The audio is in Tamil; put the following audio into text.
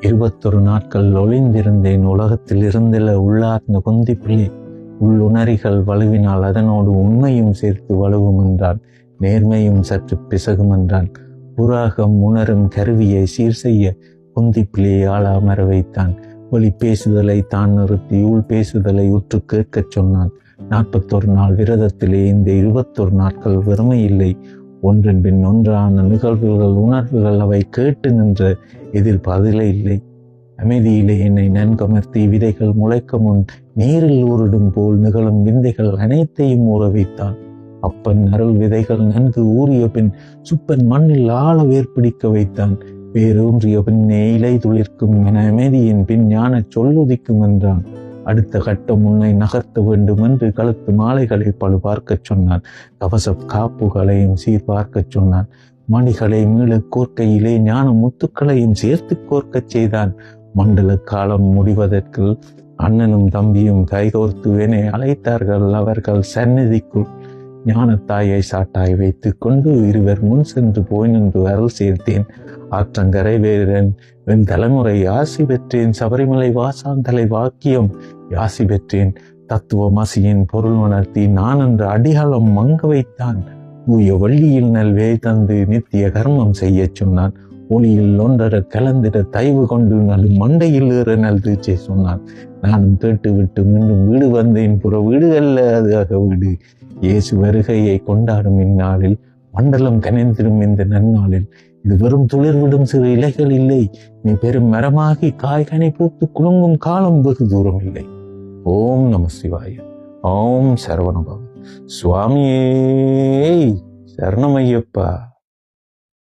இருபத்தொரு நாட்கள் ஒளிந்திருந்தேன் உலகத்தில் இருந்தில உள்ளார்ந்த குந்தி பிள்ளை உள்ளுணரிகள் வலுவினால் அதனோடு உண்மையும் சேர்த்து வலுவும் என்றான். நேர்மையும் சற்று பிசகும் என்றான். உராகம் உணரும் கருவியை சீர் செய்ய குந்தி பிள்ளையை அமர வைத்தான். ஒளி பேசுதலை தான் நிறுத்தி உள் பேசுதலை உற்று கேட்கச் சொன்னான். நாற்பத்தொரு நாள் விரதத்திலே இந்த இருபத்தொரு நாட்கள் வறுமை இல்லை. ஒன்றின் பின் ஒன்றான நிகழ்வுகள் உணர்வுகள் அவை கேட்டு நின்ற இதில் பதிலே இல்லை. அமைதியிலே என்னை நன்கமர்த்தி விதைகள் முளைக்க முன் நீரில் ஊரிடும் போல் நிகழும் விந்தைகள் அனைத்தையும் ஊற வைத்தான் அப்பன் அருள் விதைகள் நன்கு ஊறிய பின் சுப்பன் மண்ணில் ஆழ வேர்பிடிக்க வைத்தான். வேரூன்றிய பின்னே இலை துளிர்க்கும் என அமைதியின் பின் ஞான சொல்லுதிக்கும் என்றான். அடுத்த கட்டம் உன்னை நகர்த்த வேண்டும் என்று கழுத்து மாலைகளை பழு பார்க்கச் சொன்னான். கவச காப்புகளையும் சீர் பார்க்கச் சொன்னான். மணிகளை மீள கோர்க்கையிலே ஞான முத்துக்களையும் சேர்த்து கோர்க்கச் செய்தான். மண்டல காலம் முடிவதற்கு அண்ணனும் தம்பியும் கைகோர்த்து என்னை அழைத்தார்கள். அவர்கள் சந்நிதிக்குள் ஞானத்தாயை சாட்டாய் வைத்து கொண்டு இருவர் முன் சென்று போய் நின்று அருள் சேர்த்தேன். ஆற்றங்கரை வேறன் என் தலைமுறை யாசி பெற்றேன். சபரிமலை வாசாந்தலை வாக்கியம் யாசி பெற்றேன். தத்துவமசியின் பொருள் உணர்த்தி நான் என்று அடிகளம் மங்க வைத்தான். தூய வள்ளியில் நல்வே தந்து நித்திய கர்மம் செய்யச் சொன்னான். ஒளியில் ஒன்றர கலந்திட தயவு கொண்டு நல் மண்டையில் ஏற நல் தீச்சை சொன்னான் நானும் கேட்டு விட்டு மீண்டும் வீடு வந்தேன். புற வீடு அல்ல அது வீடு. இயேசு வருகையை கொண்டாடும் இந்நாளில் மண்டலம் கனைந்திடும் இந்த நன்னாளில். இது வெறும் துளிர்விடும் சிறு இலைகள் இல்லை. நீ பெரும் மரமாகி காய்கனி பூத்து குலுங்கும் காலம் வெகு தூரம் இல்லை. ஓம் நம சிவாய. ஓம் சரவணபவ சுவாமியே சரணமையப்பா.